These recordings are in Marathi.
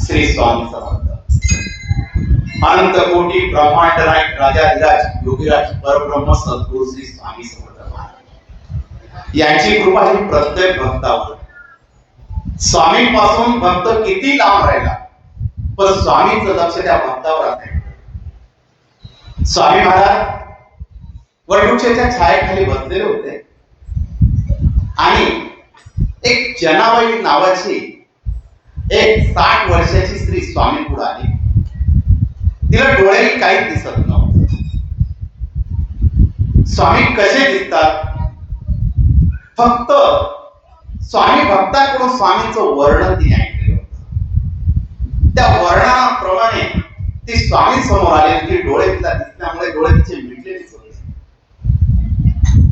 श्री स्वामी समर्थ अनंत कोटी ब्रह्मांड नायक राजाधिराज योगीराज परब्रह्म सद्गुरु श्री स्वामी समर्थ महाराज यांची कृपा ही प्रत्येक भक्तावर स्वामींपासून भक्त किती लांब राहिला पण स्वामींचं लक्ष त्या भक्तावर असेल स्वामी महाराज वटवृक्षाच्या छायेखाली बसलेले होते आणि एक जनाबाई नावाची एक साठ वर्षाची स्त्री स्वामी पुढे आली. तिला डोळ्याने काहीच दिसत नव्हतं. स्वामी कसे दिसतात? फक्त स्वामी भक्ताकडून स्वामींचं वर्णन तिने ऐकलेलं होतं. त्या वर्णनाप्रमाणे ती स्वामी समोर आली ती डोळे तिला दिसल्यामुळे डोळे तिचे मिटलेलेच होते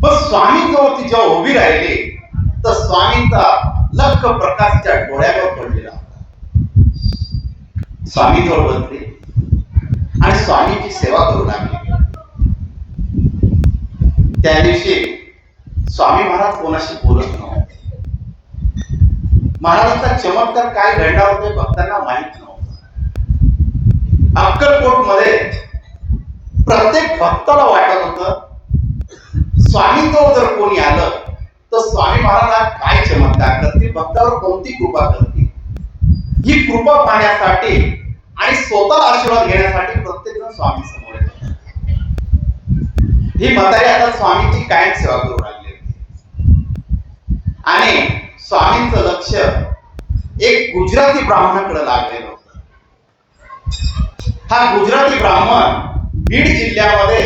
पण स्वामी जवळ ती जेव्हा उभी राहिली तर स्वामींचा लख प्रकाशच्या डोळ्यावर पडलेला होता. स्वामी जवळ बसले आणि स्वामींची सेवा करू लागले. त्या दिवशी स्वामी महाराज कोणाशी बोलत नव्हते. महाराजांचा चमत्कार काय घडला होते भक्तांना माहीत नव्हतं. अक्कलकोटमध्ये प्रत्येक भक्ताला वाटत होतं स्वामींजवळ जर कोणी आलं तर स्वामी महाराज काय चमत्कार करतील? भक्तावर कोणती कृपा करतील? ही कृपा पाहण्यासाठी आणि स्वतः आशीर्वाद घेण्यासाठी प्रत्येक जण स्वामी समोर येतो ही म्हातारी आता स्वामीची कायम सेवा करू लागली आणि स्वामींच लक्ष एक गुजराती ब्राह्मणाकडे लागलेलं होतं. हा गुजराती ब्राह्मण बीड जिल्ह्यामध्ये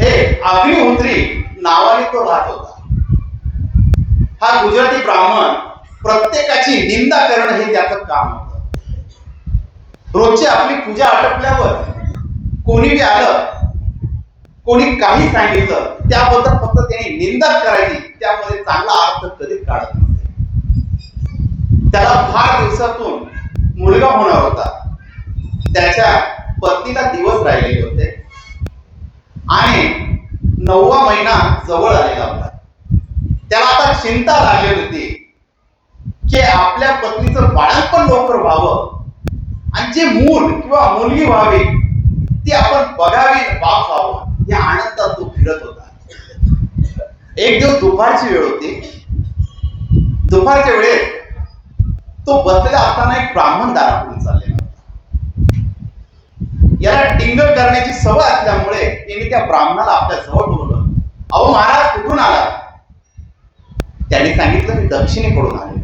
हे अग्निहोत्री नावाने तो राहत होता. हा गुजराती ब्राह्मण प्रत्येकाची निंदा करणं हे त्याचं काम होतं. रोजची आपली पूजा आटपल्यावर कोणी बी आलं कोणी काही सांगितलं त्याबद्दल फक्त त्याने निंदा करायची त्यामध्ये चांगला अर्थ कधीच काढत नव्हते. त्याला फार दिवसातून मुलगा होणार होता. त्याच्या पत्नीला दिवस राहिलेले होते. आणि नववा महिना जवळ आलेला होता. त्याला आता चिंता लागली होती. की आपल्या पत्नीचं बाळांपण लवकर व्हावं. आणि जे मूल किंवा मुलगी व्हावी ती आपण बघावी बाप व्हावं या आनंदात तो फिरत होता. एक दिवस दुपारची वेळ होती. दुपारच्या वेळेत तो बसलेला असताना एक ब्राह्मण दाराकडून याला टिंगल करण्याची सवय असल्यामुळे त्यांनी त्या ब्राह्मणाला आपल्या जवळ बोलवलं अहो महाराज कुठून आला त्यांनी सांगितलं मी दक्षिणेकडून आलेलो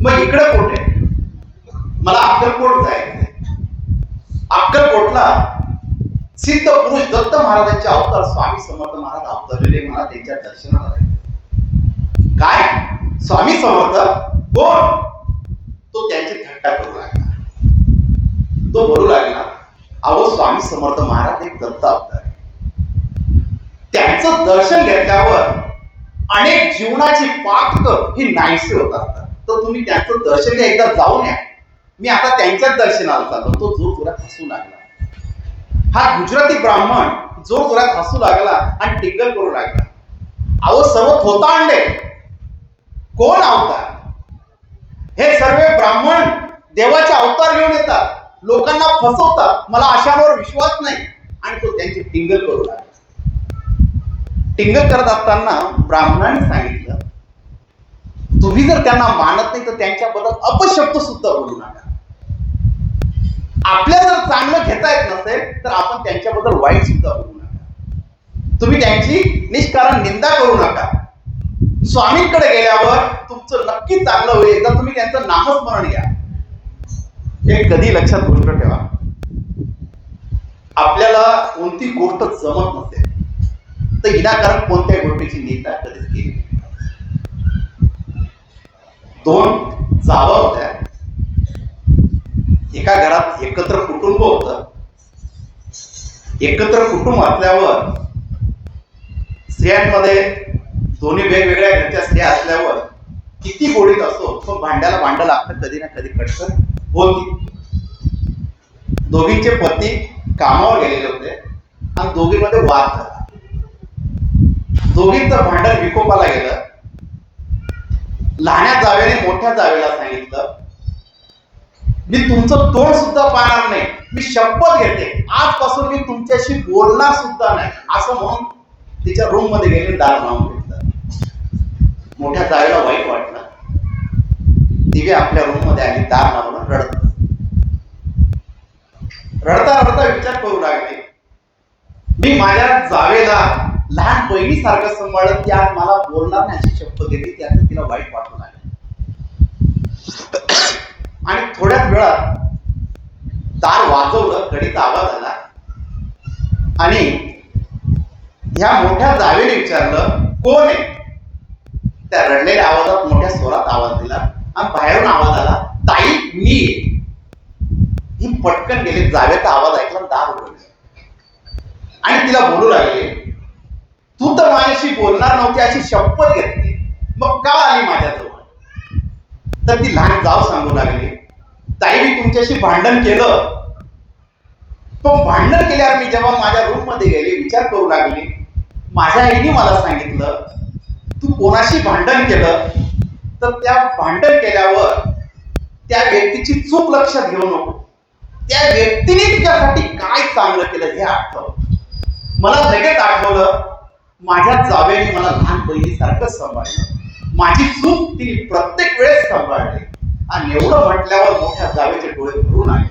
मग इकडं कुठे मला अक्कलकोट जायचंय अक्कलकोटला सिद्ध पुरुष दत्त महाराजांचे अवतार स्वामी समर्थ महाराज अवतरलेले मला त्यांच्या दर्शनाला जायचं काय? स्वामी समर्थ? कोण? तो त्यांची थट्टा करू लागला. तो बोलू लागला अहो स्वामी समर्थ महाराज एक दत्त अवतार त्यांचं दर्शन घेतल्यावर अनेक जीवनाची पाक ही नाहीसे होत असतात. तर तुम्ही त्यांचं दर्शन एकदा जाऊन या. मी आता त्यांच्याच दर्शनाला चाललो. तो जोर जोरात हसू लागला. हा गुजराती ब्राह्मण जोर जोरात हसू लागला आणि टिंगल करू लागला. अहो सर्व थोता आणले कोण अवतार? हे सर्व ब्राह्मण देवाचे अवतार घेऊन येतात. लोकांना फसवतात. मला अशावर विश्वास नाही. आणि तो त्यांची टिंगल करू लागला. टिंगल करत असताना ब्राह्मणाने सांगितलं तुम्ही जर त्यांना मानत नाही तर त्यांच्याबद्दल अपशब्द सुद्धा बोलू नका. आपल्या जर चांगलं घेता येत नसेल तर आपण त्यांच्याबद्दल वाईट सुद्धा बोलू नका. तुम्ही त्यांची निष्कारण निंदा करू नका. स्वामींकडे गेल्यावर तुमचं नक्की चांगलं होईल. एकदा तुम्ही त्यांचं नामस्मरण घ्या हे कधी लक्षात गोष्ट ठेवा. आपल्याला कोणती गोष्ट जमत नसेल तर विनाकारण कोणत्या गोष्टीची निंदा कधीच केली दोन जावा होत्या. एका घरात एकत्र कुटुंब होत. एकत्र कुटुंब असल्यावर स्त्रियांमध्ये दोन्ही वेगवेगळ्या घरच्या स्त्रिया असल्यावर किती गोडीत असतो पण भांड्याला भांडं लागतं कधी ना कधी कटकन. होती. दोघींचे पती कामावर गेलेले होते. आणि दोघींमध्ये वाद झाला. दोघींचं भांडण विकोपाला गेलं. लहान्या जावेने मोठ्या जावेला सांगितलं मी तुमचं तोंड सुद्धा पाहणार नाही. मी शपथ घेते. आजपासून मी तुमच्याशी बोलणार सुद्धा नाही. असं म्हणून तिच्या रूममध्ये गेले दार लावून घेतलं. मोठ्या जावेला वाईट वाटलं. दिवे आपल्या रूममध्ये आली दार लावून रडत रडता रडता विचार करू लागले. मी माझ्या जावेला लहान बहिणीसारखं सांभाळत ती आज मला बोलणार नाही अशी शपथ दिली त्याचं तिला वाईट वाटू लागलं. आणि थोड्याच वेळात दार वाजवलं कडीचा आवाज आला. आणि ह्या मोठ्या जावेने विचारलं कोण आहे? त्या रडलेल्या आवाजात मोठ्या स्वरात आवाज दिला. बाहेरून आवाज आला ताई मी ही पटकन गेले जावेचा आवाज ऐकला दार उघडले. आणि तिला बोलू लागले तू तर माझ्याशी बोलणार नव्हती अशी शपथ घेतली. मग का आली माझ्याजवळ? तर ती लहान जाव सांगू लागली ताई मी तुमच्याशी भांडण केलं. पण भांडण केल्यावर मी जेव्हा माझ्या रूममध्ये गेले विचार करू लागले माझ्या आईने मला सांगितलं तू कोणाशी भांडण केलं? तर त्या भांडण केल्यावर त्या व्यक्तीची चूक लक्षात घेऊ नको. त्या व्यक्तीने तुझ्यासाठी काय चांगलं केलं हे आठव. मला लगेच आठवलं माझ्या जावेने मला लहान बहिणीसारखं सांभाळलं. माझी चूक तिने प्रत्येक वेळेस सांभाळली. आणि एवढं म्हटल्यावर मोठ्या जावेचे डोळे भरून आले.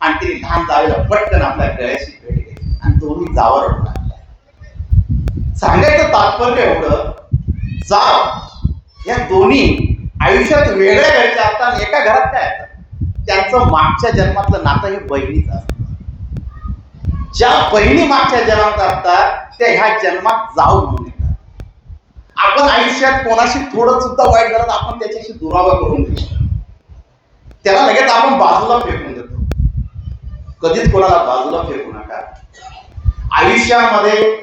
आणि तिने लहान जावेला पटकन आपल्या गळ्याशी भेट घेतली आणि दोन्ही जावर सांगायचं तात्पर्य एवढं जाव या दोन्ही आयुष्यात वेगळ्या घरच्या असतात एका घरात काय असतात त्यांचं मागच्या जन्मातलं नातं हे बहिणीच असतं. ज्या बहिणी मागच्या जन्मात असतात त्या ह्या जन्मात जाऊ म्हणून येतात. आपण आयुष्यात कोणाशी थोडं सुद्धा वाईट झालं आपण त्याच्याशी दुरावा करून देतो त्याला लगेच आपण बाजूला फेकून देतो. कधीच कोणाला बाजूला फेकू नका. आयुष्यामध्ये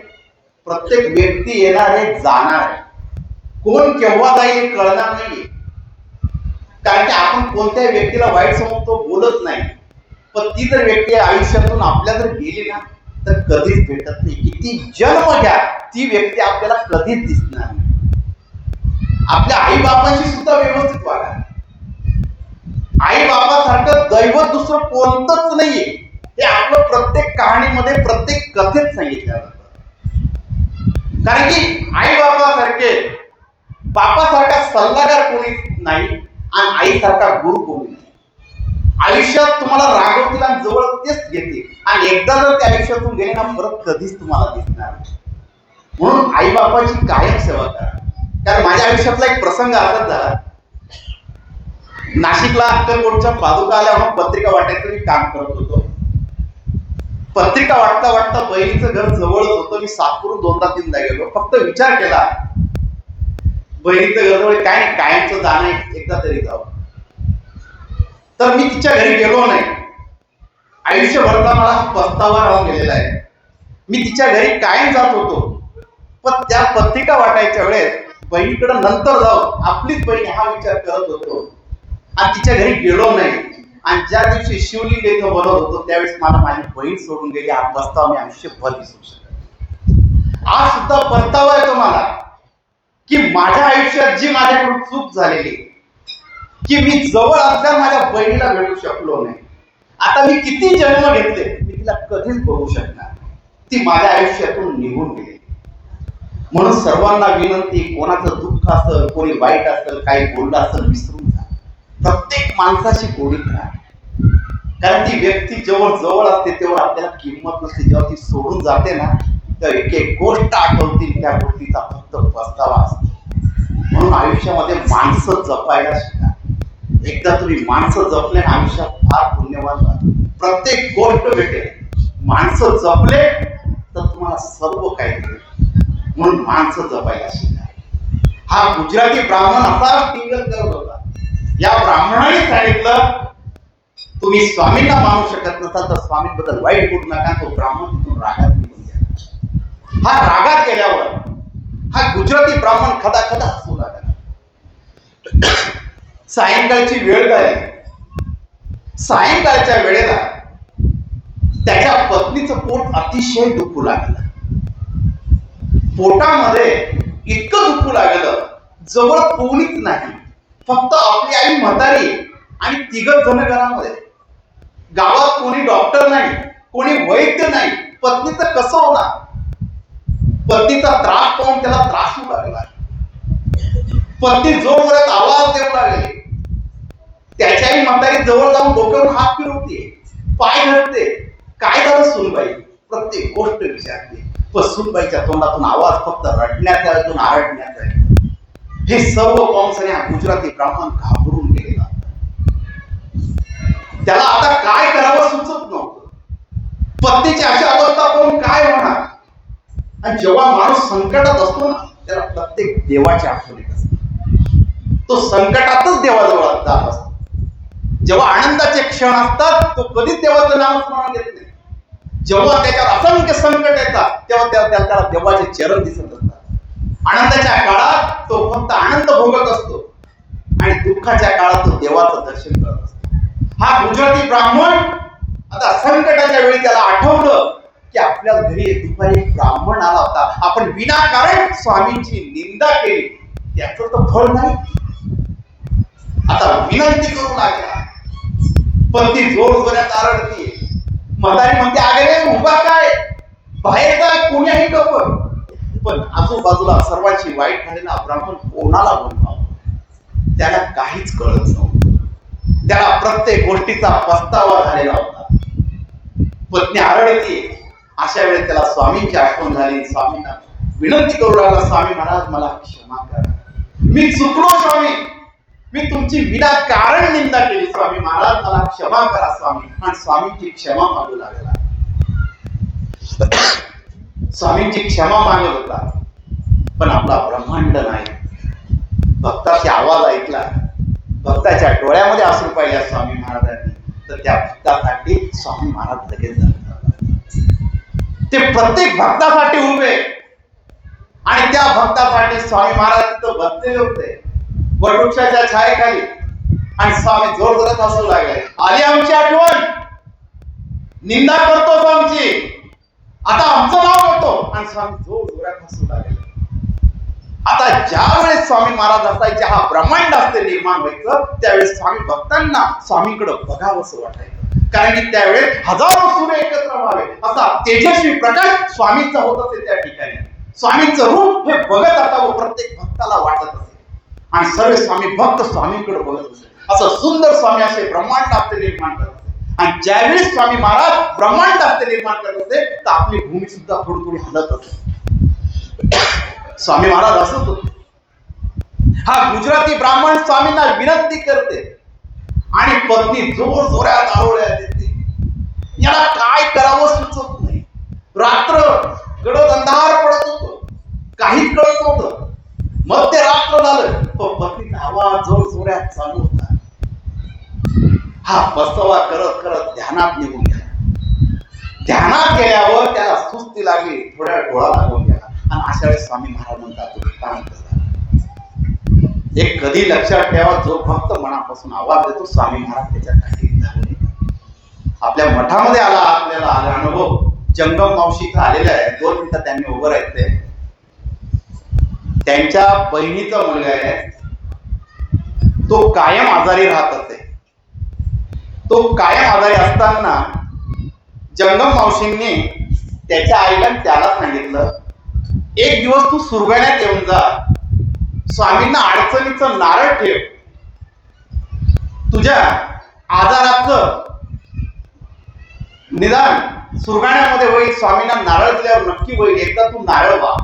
प्रत्येक व्यक्ती येणार आहे जाणार आहे. कोण केव्हा जाईल कळणार नाहीये. कारण की आपण कोणत्या व्यक्तीला वाईट समजतो बोलत नाही. पण ती जर व्यक्ती आयुष्यातून आपल्या जर गेली ना तर कधीच भेटत नाही. किती जन्म घ्या ती व्यक्ती आपल्याला कधीच दिसणार नाही. आपल्या आई बापाशी सुद्धा व्यवस्थित वागा. आई बाबासारखं दैवत दुसरं कोणतंच नाहीये. हे आपलं प्रत्येक कहाणीमध्ये प्रत्येक कथेत सांगितलं जातं. कारण की आई बापासारखे बापासारखा सल्लागार कोणी नाही. आणि आईसारखा गुरु कोणी नाही? आयुष्यात तुम्हाला रागवतील आणि जवळ तेच घेते. आणि एकदा जर त्या आयुष्यातून गेले ना परत कधीच तुम्हाला दिसणार म्हणून आई बापाची कायम सेवा करा. कारण माझ्या आयुष्यातला एक प्रसंग असाच झाला. नाशिकला अक्कलकोटच्या पादुका आल्या म्हणून पत्रिका वाटायचं मी काम करत होतो. पत्रिका वाटता वाटता बहिणीचं घर जवळच होतं. मी सातपूर दोनदा तीनदा गेलो. फक्त विचार केला बहिणीचं घर जवळ काय नाही, कायमचं जाणं एकदा तरी जावं. तर मी तिच्या घरी गेलो नाही. आयुष्यभरचा मला हा पस्तावा राहून गेलेला आहे. मी तिच्या घरी कायम जात होतो. पण त्या पत्रिका वाटायच्या वेळेस बहिणीकडे नंतर जाऊ आपलीच बहीण हा विचार करत होतो. आणि तिच्या घरी गेलो नाही. आणि ज्या दिवशी शिवलिंग इथं बनवत होतो त्यावेळेस मला माझी बहीण सोडून गेली. हा पस्तावा मी आयुष्यभर विसरू शकतो आज सुद्धा पस्तावा येतो मला. की माझ्या आयुष्यात जी माझ्याकडून चूक झालेली की मी जवळ असल्या माझ्या बहिणीला भेटू शकलो नाही. आता मी किती जन्म घेतले मी तिला कधीच बघू शकणार ती माझ्या आयुष्यातून निघून गेली. म्हणून सर्वांना विनंती कोणाचं दुःख असेल कोणी वाईट असेल काही बोललं असेल विसरून जा. प्रत्येक माणसाशी गोडीत राहा. कारण ती व्यक्ती जेव्हा जवळ असते तेव्हा आपल्याला किंमत नसते. जेव्हा ती सोडून जाते ना तर एक एक गोष्ट आठवतील त्या गोष्टीचा फक्त पस्तावा असतो. म्हणून आयुष्यामध्ये माणसं जपायला शिका. एकदा तुम्ही माणसं जपले ना आयुष्यात फार पुण्यवान प्रत्येक गोष्ट भेटेल. माणसं जपले तर तुम्हाला सर्व काही मिळेल म्हणून माणसं जपायला शिका. हा गुजराती ब्राह्मण असा टिंगल करत होता. या ब्राह्मणाने सांगितलं तुम्ही स्वामींना मानू शकत नसाल तर स्वामींबद्दल वाईट बोलू नका. तो ब्राह्मण तिथून रागात निघून हा रागात गेल्यावर हा गुजराती ब्राह्मण खदा खदा हसू लागला. सायंकाळची वेळ झाली सायंकाळच्या वेळेला त्याच्या पत्नीचं पोट अतिशय दुखू लागलं. पोटामध्ये इतकं दुखू लागलं जवळ कोणीच नाही. फक्त आपली आई म्हातारी आणि तिघच जण घरामध्ये. गावात कोणी डॉक्टर नाही कोणी वैद्य नाही पत्नीचं कसं होणार? पतीचा त्रास पाहून त्याला त्रास होऊ लागला. जो जोरजोरात आवाज देऊ लागले त्याच्याही म्हातारी जवळ जाऊन डोक्यावर हात फिरवते पाय धरते. काय झालं सुनबाई प्रत्येक गोष्ट विचारते. पण सुनबाईच्या तोंडातून आवाज फक्त रडण्याचा अजून आरडण्याचा आहे. हे सर्व पाहून हा गुजराती ब्राह्मण घाबरून गेलेला. त्याला आता काय करावं सुचत नव्हतं. पत्नीची अशी अवस्था पाहून काय होणार? आणि जेव्हा माणूस संकटात असतो ना त्याला प्रत्येक देवाची आठवण येत असते. तो संकटातच देवाजवळ जात असतो. जेव्हा आनंदाचे क्षण असतात तो कधीच देवाचं नाम स्मरण घेत नाही. जेव्हा त्याच्यावर असंख्य संकट येतात तेव्हा त्या- त्याला देवाचे चरण दिसत असतात. आनंदाच्या काळात तो फक्त आनंद भोगत असतो आणि दुःखाच्या काळात तो देवाचं दर्शन करत असतो. हा गुजराती ब्राह्मण आता संकटाच्या वेळी त्याला आठवलं. की आपल्या घरी एक दुपारी एक ब्राह्मण आला होता. आपण विनाकारण स्वामींची निंदा केली. त्याच तर फळ नाही. आता विनंती करू लागला. पण ती जोर जोरात आरडती म्हातारी म्हणते आगे उभा काय? बाहेर काय कोणीही डोकं. पण आजूबाजूला सर्वांची वाईट झालेला ब्राह्मण कोणाला बोलतो त्याला काहीच कळत नव्हतं. त्याला प्रत्येक गोष्टीचा पस्तावा झालेला होता. पत्नी आरडते अशा वेळेस त्याला स्वामींची आठवण झाली स्वामींना विनंती करू लागला स्वामी महाराज मला क्षमा करा. मी चुकलो स्वामी. मी तुमची विनाकारण निंदा केली स्वामी महाराज. मला क्षमा करा स्वामी. आणि स्वामींची क्षमा मागू लागला. स्वामींची क्षमा मागत होता. पण आपला ब्रह्मांड नाही. भक्ताचे आवाज ऐकला. भक्ताच्या डोळ्यामध्ये असून पाहिल्या स्वामी महाराजांनी. तर त्या भक्तासाठी स्वामी महाराज लगेच झाले. ते प्रत्येक भक्तासाठी उभे. आणि त्या भक्तासाठी स्वामी महाराज तिथं बसलेले होते. वटवृक्षाच्या छायेखाली. आणि स्वामी जोर जोरात हसू लागले. आली आमची आठवण. निंदा करतोच आमची आता आमचं नाव करतो आणि स्वामी जोर जोरात हसू लागले. आता ज्या वेळेस स्वामी महाराज असायचे हा ब्रह्मांड असते निर्माण व्हायचं त्यावेळेस स्वामी भक्तांना स्वामीकडे बघावंसं वाटायचं. कारण की त्यावेळेस हजारो सूर्य एकत्र व्हावे. असा तेजस्वी प्रकाश स्वामींचा होत असे त्या ठिकाणी. स्वामींचं रूप हे बघत असावं प्रत्येक भक्ताला वाटत असे. आणि सर्व स्वामी भक्त स्वामींकडे बघत असे. असं सुंदर स्वामी असे ब्रह्मांड आपले निर्माण करत असे. आणि ज्यावेळेस स्वामी महाराज ब्रह्मांड आपले निर्माण करत असे तर आपली भूमी सुद्धा थोडी थोडी हलत असे. स्वामी महाराज असत होते. हा गुजराती ब्राह्मण स्वामींना विनंती करते. आणि पत्नी जोर जोरात आरोळ्या देते. याला काय करावं सुचत नाही. रात्र गडद अंधार पडत होत. काही कळत नव्हतं. मग ते रात्र झालं. पण पत्नीचा आवाज जोर जोरात चालू होता. हा बसवा करत करत ध्यानात निघून गेला. ध्यानात गेल्यावर त्याला सुस्ती लागली. थोड्या डोळा लागून गेला. आणि अशा वेळेस स्वामी महाराज म्हणतात हे एक कधी लक्षात ठेवा जो फक्त मनापासून आवाज देतो स्वामी महाराज त्याच्यासाठी धावून आपल्या मठामध्ये आला आपल्याला आला अनुभव. जंगम मावशी इथं आलेला आहे दोन मिनिटं त्यांनी उभं राहिले त्यांच्या बहिणीचा मुलगा आहे. तो कायम आजारी राहत असे. तो कायम आजारी असताना जंगम मावशींनी त्याच्या आईला त्याला सांगितलं एक दिवस तू सुरगाण्यात येऊन जा. स्वामींना अडचणीचं नारळ ठेव. तुझ्या आजाराचं निदान सुरगाण्यामध्ये होईल स्वामींना नारळ दिल्यावर नक्की होईल. एकदा तू नारळ वा.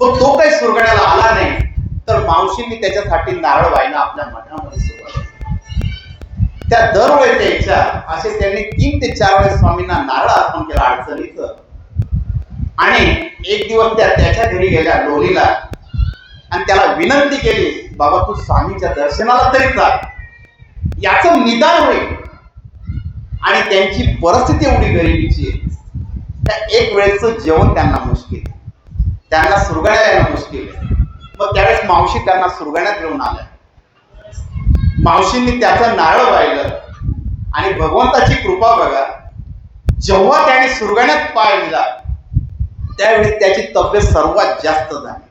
पण तो काही सुरगाण्याला आला नाही तर मावशींनी त्याच्यासाठी नारळ व्हायला आपल्या मठामध्ये सुरुवात त्या दरवेळेच्या इच्छा असे त्यांनी तीन ते चार वेळेस स्वामींना नारळ अर्पण केला अडचणीचं. आणि एक दिवस त्या त्याच्या घरी गेल्या लोलीला आणि त्याला विनंती केली बाबा तू स्वामीच्या दर्शनाला तरी जा. याचं निदान होईल. आणि त्यांची परिस्थिती एवढी गरिबीची आहे. त्या एक वेळेचं जेवण त्यांना मुश्किल त्यांना सुरगाण्या येणं मुश्किल आहे. मग त्यावेळेस मावशी त्यांना सुरगाण्यात घेऊन आल्या. मावशींनी त्याचं नारळ वाहिलं आणि भगवंताची कृपा बघा. जेव्हा त्याने सुरगाण्यात पाय दिला त्यावेळी त्याची तब्येत सर्वात जास्त झाली.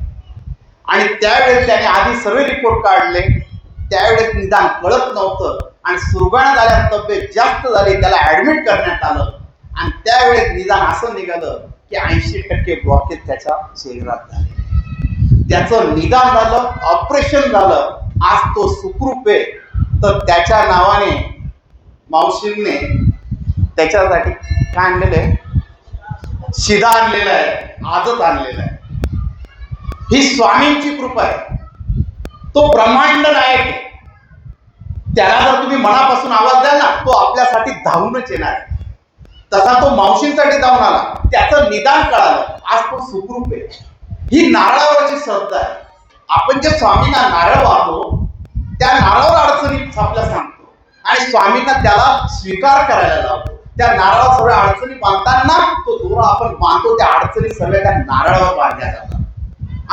आणि त्यावेळेस त्याने आधी सर्व रिपोर्ट काढले. त्यावेळेस निदान कळत नव्हतं. आणि सुरगाणा झाल्यास तब्येत जास्त झाली त्याला ऍडमिट करण्यात आलं. आणि त्यावेळेस निदान असं निघालं की ऐंशी टक्के ब्लॉकेज त्याच्या शरीरात झाले. त्याचं निदान झालं ऑपरेशन झालं. आज तो सुखरूप आहे. तर त्याच्या नावाने मावशीने त्याच्यासाठी काय आणलेलं आहे? शिदा आणलेला आहे. आजच आणलेला आहे. ही स्वामींची कृपा आहे. तो ब्रह्मांड नायक आहे. त्याला जर तुम्ही मनापासून आवाज द्याल ना तो आपल्यासाठी धावूनच येणार आहे. तसा तो मावशींसाठी धावून आला. त्याचं निदान कळालं. आज तो सुखरूप आहे. ही नारळावरची श्रद्धा आहे. आपण जे स्वामींना नारळ वाहतो त्या नारळावर अडचणी आपल्याला सांगतो. आणि स्वामींना त्याला स्वीकार करायला लावतो. त्या नारळावर सगळ्या अडचणी बांधताना तो दोरा आपण बांधतो त्या अडचणी सगळ्या त्या नारळावर बांधल्या जातात.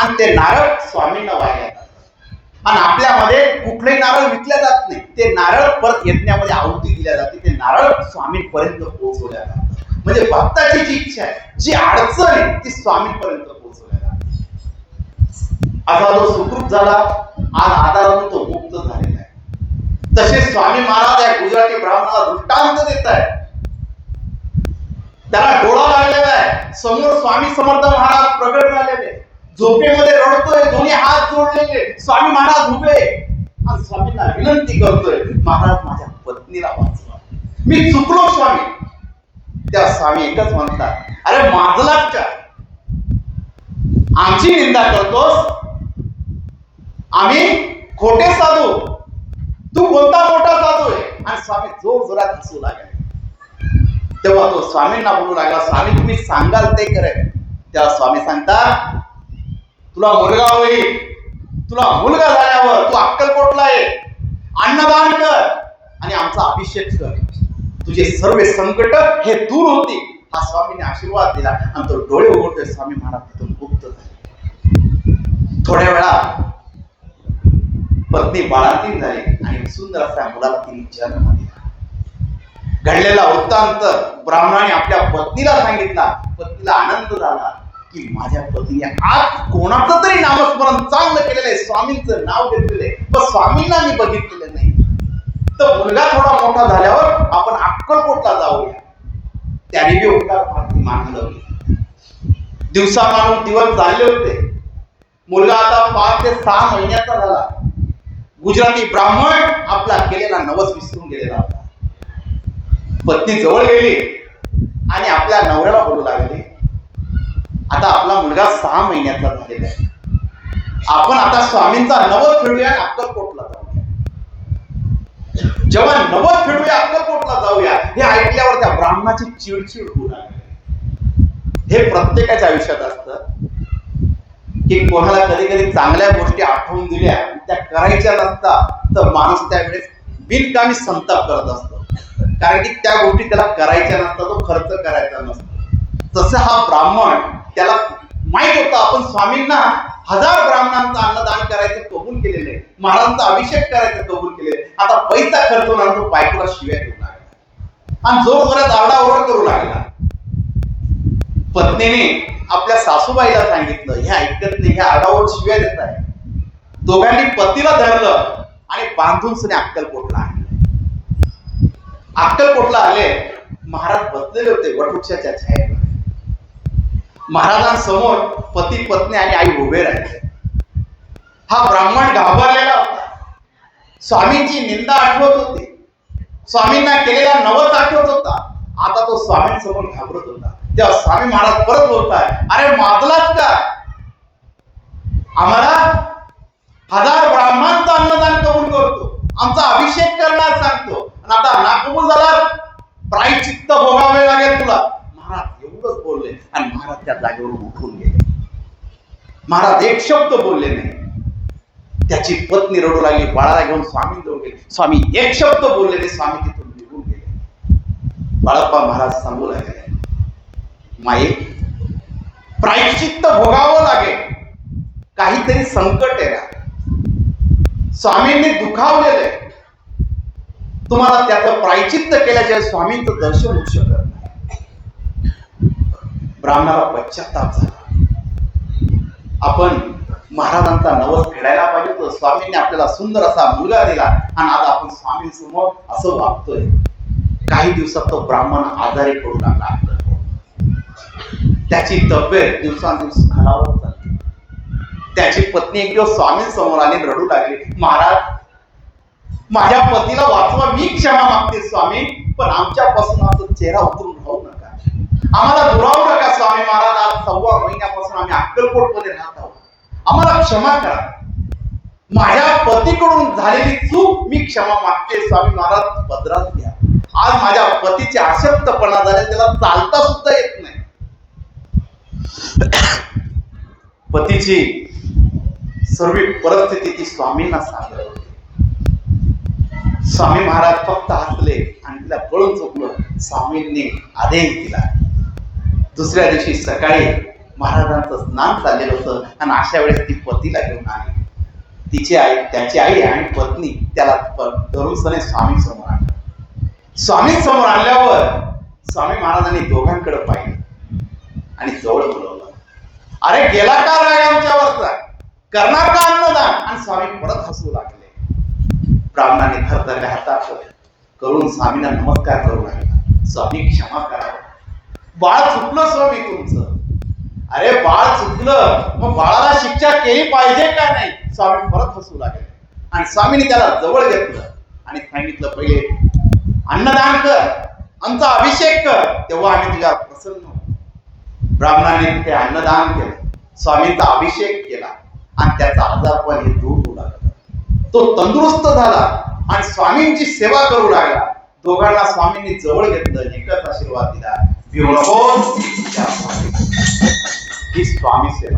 आणि ते नारळ स्वामींना वाहिल्या जातात. आणि आपल्यामध्ये कुठलेही नारळ विकले जात नाही. ते नारळ परत यज्ञामध्ये आहुती दिल्या जाते. ते नारळ स्वामींपर्यंत पोहोचवल्या जातात. म्हणजे भक्ताची जी इच्छा आहे जी अडचण आहे ती स्वामींपर्यंत पोहोचवल्या जाते असा जो सुखरूप झाला आज आधारातून तो मुक्त झालेला आहे. तसे स्वामी महाराज या गुजराती ब्राह्मणाला दृष्टांत देत आहे त्याला डोळा लागलेला आहे. समोर स्वामी समर्थ महाराज प्रगट झालेले झोपेमध्ये रडतोय दोन्ही हात जोडलेले. स्वामी महाराज उभे. आणि स्वामींना विनंती करतोय महाराज माझ्या पत्नीला वाचवा. मी चुकलो स्वामी. त्या स्वामी एकच म्हणतात अरे माझलाच का आमची निंदा करतोस. आम्ही खोटे साधू. तू कोणता मोठा साधू आहे? आणि स्वामी जोर जोरात हसू लागले. तेव्हा तो स्वामींना बोलू लागला स्वामी तुम्ही सांगाल ते करेल तेव्हा स्वामी सांगतात तुला मुलगा होईल. तुला मुलगा झाल्यावर तू अक्कलकोटला ये. अन्नदान कर. आणि आमचा अभिषेक कर. तुझे सर्व संकट हे दूर होते हा स्वामीने आशीर्वाद दिला. आणि तो डोळे उघडतोय स्वामी महाराज तिथून गुप्त झाले. थोड्या वेळा पत्नी बाळातीन झाली. आणि सुंदर असा मुलाला तिने जन्म दिला. घडलेला वृत्तांत ब्राह्मणाने आपल्या पत्नीला सांगितला. पत्नीला आनंद झाला. की माझ्या पतीने आज कोणाचं तरी नामस्मरण चांगलं केलेलं आहे स्वामींचं नाव घेतलेलं आहे पण स्वामींना मी बघितलेलं नाही. तर मुलगा थोडा मोठा झाल्यावर आपण अक्कलकोटला जाऊया. त्याने बी उपकार फारती मानलं. दिवसा मानून दिवस चालले होते. मुलगा आता पाच ते सहा महिन्याचा झाला. गुजराती ब्राह्मण आपला केलेला नवस विसरून गेलेला होता. पत्नी जवळ गेली आणि आपल्या नवऱ्याला बोलू लागली. आता आपला मुलगा सहा महिन्याचा झालेला आहे. आपण आता स्वामींचा नवस फिरूया अक्कलकोटला जाऊया. जेव्हा नवस फिरूया अक्कलकोटला जाऊया हे ऐकल्यावर त्या ब्राह्मणाची चिडचिड होऊ लागली हे प्रत्येकाच्या आयुष्यात असतं. की कोणाला कधी कधी चांगल्या गोष्टी आठवून दिल्या आणि त्या करायच्या नसतात तर माणूस त्यावेळेस बिनकामी संताप करत असतो. कारण की त्या गोष्टी त्याला करायच्या नसतात तो खर्च करायचा नसतो. जसं हा ब्राह्मण त्याला माहीत होतं आपण स्वामींना हजार ब्राह्मणांचं अन्नदान करायचं कबूल केलेलं आहे. महाराजांचा अभिषेक करायचं कबूल केलेलं आहे. आता पैसा खर्च होणार तो बायकोला शिव्या देऊ लागला. आणि जोर जोरात आरडाओरड करू लागला. पत्नीने आपल्या सासूबाईला सांगितलं हे ऐकत नाही हे आरडाओरड शिव्या देत आहे. दोघांनी पतीला धरलं आणि बांधून सुने अक्कलकोटला आणलं. अक्कलकोटला आले महाराज बसलेले होते वटवृक्षाच्या छायेला महाराजांसमोर पती पत्नी आणि आई उभे राहिले हा ब्राह्मण घाबरलेला होता. स्वामींची निंदा आठवत होती. स्वामींना केलेला नवस आठवत होता. आता तो स्वामींसमोर घाबरत होता. तेव्हा स्वामी महाराज परत बोलताय अरे माजलाच का? आम्हाला हजार ब्राह्मणांचं अन्नदान कबूल करतो आमचा अभिषेक करणार सांगतो आणि आता नाकबूल झाला प्रायचित्त भोगावे लागेल तुला महाराज एवढंच बोलले आणि महाराज त्या जागेवरून उठून गेले महाराज एक शब्द बोलले नाही. त्याची पत्नी रडू लागली बाळाला घेऊन स्वामी जवळ गेले. स्वामी एक शब्द बोलले नाही स्वामी तिथून निघून गेले. बाळप्पा महाराज सांगू लागले माई प्रायश्चित्त भोगावं लागेल. काहीतरी संकट आहे ना. स्वामींनी दुखावलेलं आहे. तुम्हाला त्याचं प्रायचित्त केल्याशिवाय स्वामींचं दर्शन होऊ शकत नाही. ब्राह्मणाला पश्चाताप झाला. आपण महाराजांचा नवस फेडायला पाहिजे होतं. स्वामींनी आपल्याला सुंदर असा मुलगा दिला आणि आज आपण स्वामींसमोर असं वागतोय. काही दिवसात तो ब्राह्मण आजारी पडू लागला. त्याची तब्येत दिवसांदिवस खालावत चालली. त्याची पत्नी एक दिवस स्वामींसमोर आली रडू लागली. महाराज माझ्या पतीला वाचवा. मी क्षमा मागते स्वामी. पण आमच्यापासून असं चेहरा उतरून आम्हाला दुरावू नका स्वामी महाराज. आज सव्वा महिन्यापासून आम्ही अक्कलकोटमध्ये राहत आहोत. आम्हाला क्षमा करा. माझ्या पतीकडून झालेली चूक मी क्षमा मागते. स्वामी महाराज पदरात घ्या. आज माझ्या पतीचे अशक्तपणा झाले. त्याला चालता सुद्धा येत नाही. पतीची सर्व परिस्थिती ती स्वामींना सांगत. होती. स्वामी महाराज फक्त हसले आणि तिला कळून चुकलं. स्वामींनी आदेश दिला. दुसऱ्या दिवशी सकाळी महाराजांचं स्नान चाललेलं होतं आणि अशा वेळेस ती पतीला घेऊन आली. तिची आई त्याची आई आणि पत्नी त्याला प- धरून सने स्वामी समोर आणलं. स्वामी समोर आणल्यावर स्वामी महाराजांनी दोघांकडे पाहिलं आणि जवळ बोलवलं. अरे गेला का राग आमच्यावरचा करणार का अन्नदान? आणि स्वामी परत हसू लागले. ब्राह्मणाने थरथरल्या हातात करून स्वामींना नमस्कार करू लागला स्वामी क्षमा करा. बाळ चुकलं स्वामी तुमचं. अरे बाळ चुकलं मग बाळाला शिक्षा केली पाहिजे का नाही? स्वामी परत हसू लागले. आणि स्वामीने त्याला जवळ घेतलं. आणि सांगितलं पहिले अन्नदान कर आमचा अभिषेक कर. तेव्हा आम्ही तुझ्या प्रसन्न ब्राह्मणाने ते अन्नदान केलं. स्वामींचा अभिषेक केला. आणि त्याचा आजारपण हे दूर होऊ लागला. तो तंदुरुस्त झाला. आणि स्वामींची सेवा करू लागला. दोघांना स्वामींनी जवळ घेतलं एकच आशीर्वाद दिला. भिवू नको, त्या स्वामी सेवा.